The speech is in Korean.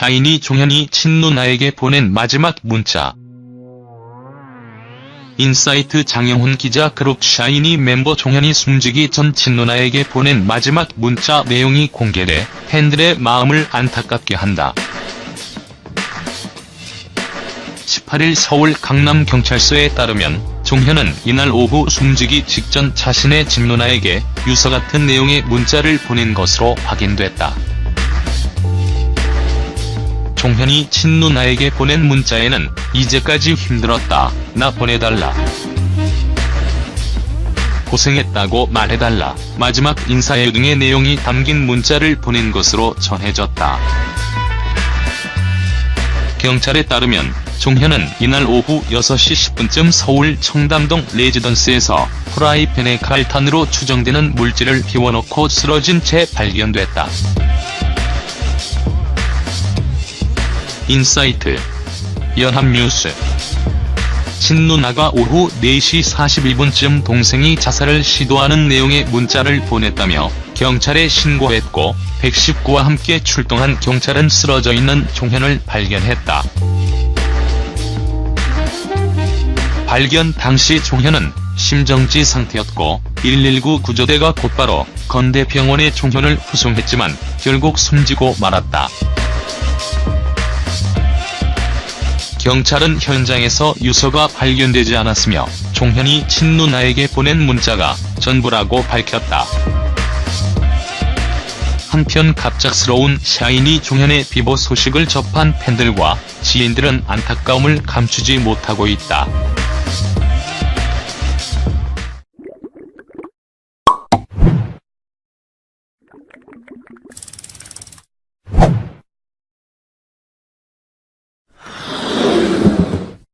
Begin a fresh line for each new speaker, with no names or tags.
샤이니 종현이 친누나에게 보낸 마지막 문자. 인사이트 장영훈 기자 그룹 샤이니 멤버 종현이 숨지기 전 친누나에게 보낸 마지막 문자 내용이 공개돼 팬들의 마음을 안타깝게 한다. 18일 서울 강남경찰서에 따르면 종현은 이날 오후 숨지기 직전 자신의 친누나에게 유서 같은 내용의 문자를 보낸 것으로 확인됐다. 종현이 친누나에게 보낸 문자에는 이제까지 힘들었다. 나 보내달라. 고생했다고 말해달라. 마지막 인사회 등의 내용이 담긴 문자를 보낸 것으로 전해졌다. 경찰에 따르면 종현은 이날 오후 6시 10분쯤 서울 청담동 레지던스에서 프라이팬에 칼탄으로 추정되는 물질을 비워놓고 쓰러진 채 발견됐다. 인사이트 연합뉴스 친누나가 오후 4시 41분쯤 동생이 자살을 시도하는 내용의 문자를 보냈다며 경찰에 신고했고 119와 함께 출동한 경찰은 쓰러져 있는 종현을 발견했다. 발견 당시 종현은 심정지 상태였고 119 구조대가 곧바로 건대병원에 종현을 후송했지만 결국 숨지고 말았다. 경찰은 현장에서 유서가 발견되지 않았으며 종현이 친누나에게 보낸 문자가 전부라고 밝혔다. 한편 갑작스러운 샤이니 종현의 비보 소식을 접한 팬들과 지인들은 안타까움을 감추지 못하고 있다.